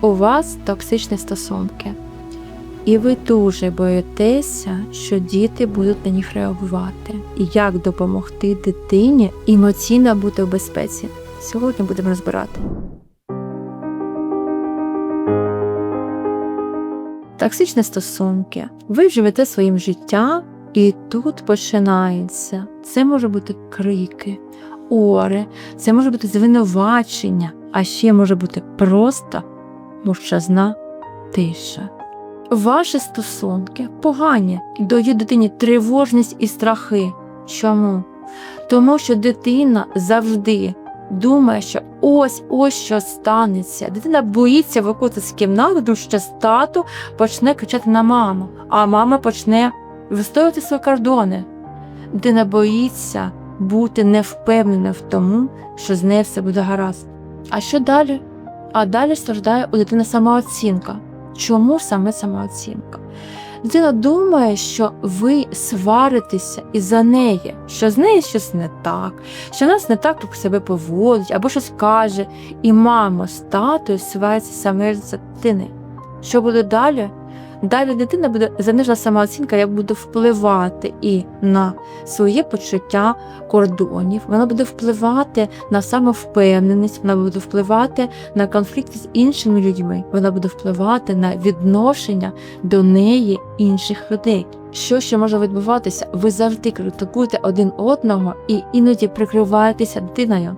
у вас токсичні стосунки, і ви дуже боїтеся, що діти будуть на них реагувати. І як допомогти дитині емоційно бути в безпеці? Сьогодні будемо розбирати. Токсичні стосунки. Ви живете своїм життям, і тут починається. Це може бути крики, ори, це може бути звинувачення, а ще може бути просто мовчазна тиша. Ваші стосунки погані, дає дитині тривожність і страхи. Чому? Тому що дитина завжди думає, що ось ось що станеться. Дитина боїться виходити з кімнати, тому що тато почне кричати на маму, а мама почне вистоювати свої кордони. Дитина боїться бути невпевнена в тому, що з нею все буде гаразд. А що далі? А далі страждає у дитини самооцінка. Чому саме самооцінка? Дитина думає, що ви сваритеся із-за неї, що з нею щось не так, що нас не так себе поводить або щось каже, і мама з татою свариться саме за дитини. Що буде далі? Далі дитина буде занижена самооцінка, як буде впливати і на своє почуття кордонів, вона буде впливати на самовпевненість, вона буде впливати на конфлікти з іншими людьми, вона буде впливати на відношення до неї інших людей. Що ще може відбуватися? Ви завжди критикуєте один одного і іноді прикриваєтеся дитиною.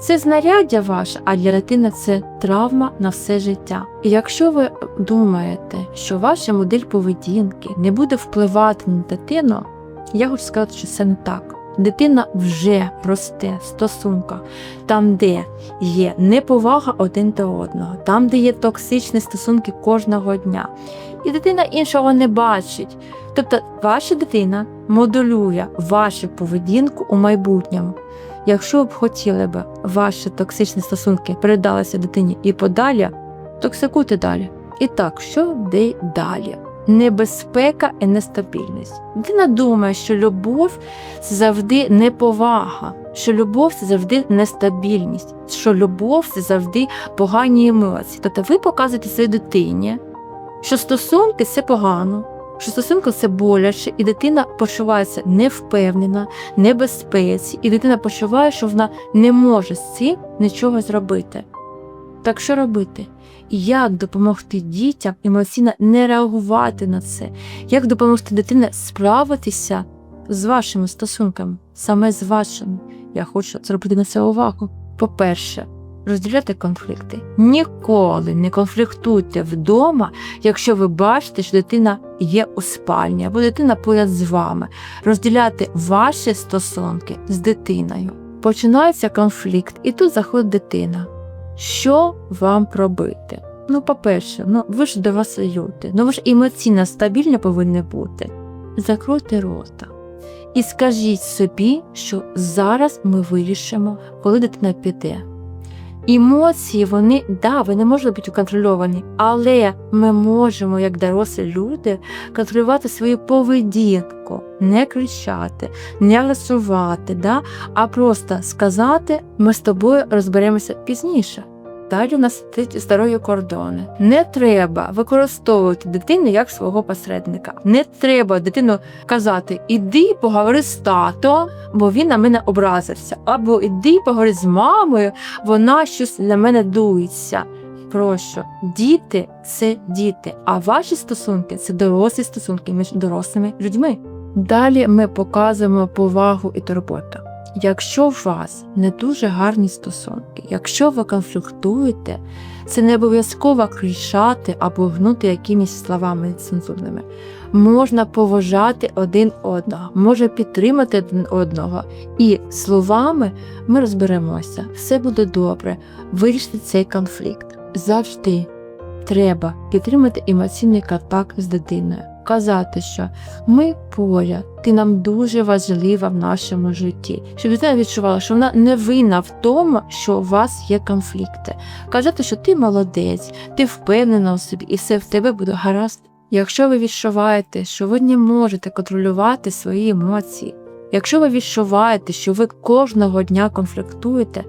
Це знаряддя ваше, а для дитини це травма на все життя. І якщо ви думаєте, що ваша модель поведінки не буде впливати на дитину, я хочу сказати, що це не так. Дитина вже росте в стосунках, там, де є неповага один до одного, там, де є токсичні стосунки кожного дня. І дитина іншого не бачить. Тобто ваша дитина моделює вашу поведінку у майбутньому. Якщо б хотіли б ваші токсичні стосунки передалися дитині і подалі, токсикуйте далі. І так, що де далі? Небезпека і нестабільність. Дитина думає, що любов це завжди неповага, що любов це завжди нестабільність, що любов це завжди погані емоції. Тобто ви показуєте своїй дитині, що стосунки це погано, що стосунки це боляче, і дитина почувається невпевнена, небезпеці, і дитина почуває, що вона не може з цим нічого зробити. Так що робити? Як допомогти дітям емоційно не реагувати на це? Як допомогти дитині справитися з вашими стосунками, саме з вашими? Я хочу зробити на це увагу. По-перше, розділяти конфлікти. Ніколи не конфліктуйте вдома, якщо ви бачите, що дитина є у спальні або дитина поряд з вами. Розділяти ваші стосунки з дитиною. Починається конфлікт, і тут заходить дитина. Що вам робити? Ну, по-перше, ну ви ж до вас люди, ну ви ж емоційно стабільні повинні бути. Закройте рота. І скажіть собі, що зараз ми вирішимо, коли дитина піде. Емоції, вони, да, вони можуть бути контрольовані, але ми можемо, як дорослі люди, контролювати свою поведінку, не кричати, не агресувати, да, а просто сказати, ми з тобою розберемося пізніше. Далі у нас здорові кордони. Не треба використовувати дитину як свого посередника. Не треба дитину казати Іди поговори з тато, бо він на мене образився. Або іди поговори з мамою, вона щось на мене дується. Прошу, діти це діти, а ваші стосунки це дорослі стосунки між дорослими людьми. Далі ми показуємо повагу і турботу. Якщо у вас не дуже гарні стосунки, якщо ви конфліктуєте, це не обов'язково кричати або гнути якимись словами цензурними. Можна поважати один одного, може підтримати один одного. І словами ми розберемося, все буде добре, вирішити цей конфлікт. Завжди треба підтримати емоційний контакт з дитиною казати, що ми поряд, ти нам дуже важлива в нашому житті, щоб дитина відчувала, що вона не винна в тому, що у вас є конфлікти. Казати, що ти молодець, ти впевнена у собі, і все в тебе буде гаразд. Якщо ви відчуваєте, що ви не можете контролювати свої емоції, якщо ви відчуваєте, що ви кожного дня конфліктуєте,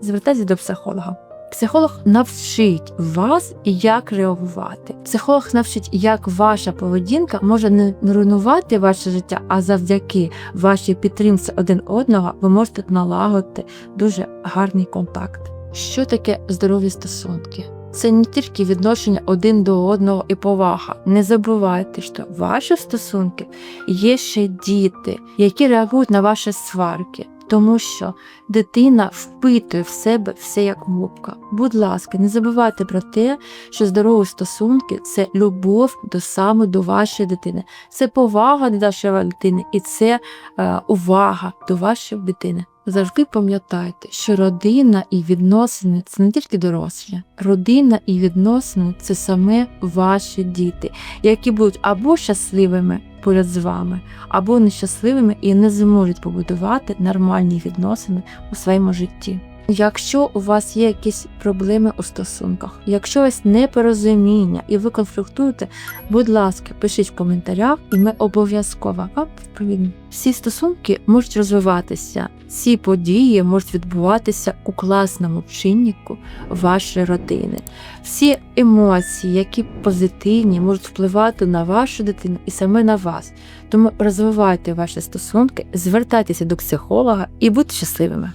звертайтеся до психолога. Психолог навчить вас, як реагувати. Психолог навчить, як ваша поведінка може не руйнувати ваше життя, а завдяки вашій підтримці один одного ви можете налагодити дуже гарний контакт. Що таке здорові стосунки? Це не тільки відношення один до одного і повага. Не забувайте, що ваші стосунки є ще діти, які реагують на ваші сварки. Тому що дитина впитує в себе все як губка. Будь ласка, не забувайте про те, що здорові стосунки це любов до саме до вашої дитини, це повага до вашої дитини і це е, увага до вашої дитини. Завжди пам'ятайте, що родина і відносини це не тільки дорослі. Родина і відносини це саме ваші діти, які будуть або щасливими поряд з вами, або нещасливими і не зможуть побудувати нормальні відносини у своєму житті. Якщо у вас є якісь проблеми у стосунках, якщо у вас непорозуміння і ви конфліктуєте, будь ласка, пишіть в коментарях, і ми обов'язково вам відповімо. Всі стосунки можуть розвиватися, ці події можуть відбуватися у класному чиннику вашої родини. Всі емоції, які позитивні, можуть впливати на вашу дитину і саме на вас. Тому розвивайте ваші стосунки, звертайтеся до психолога і будьте щасливими.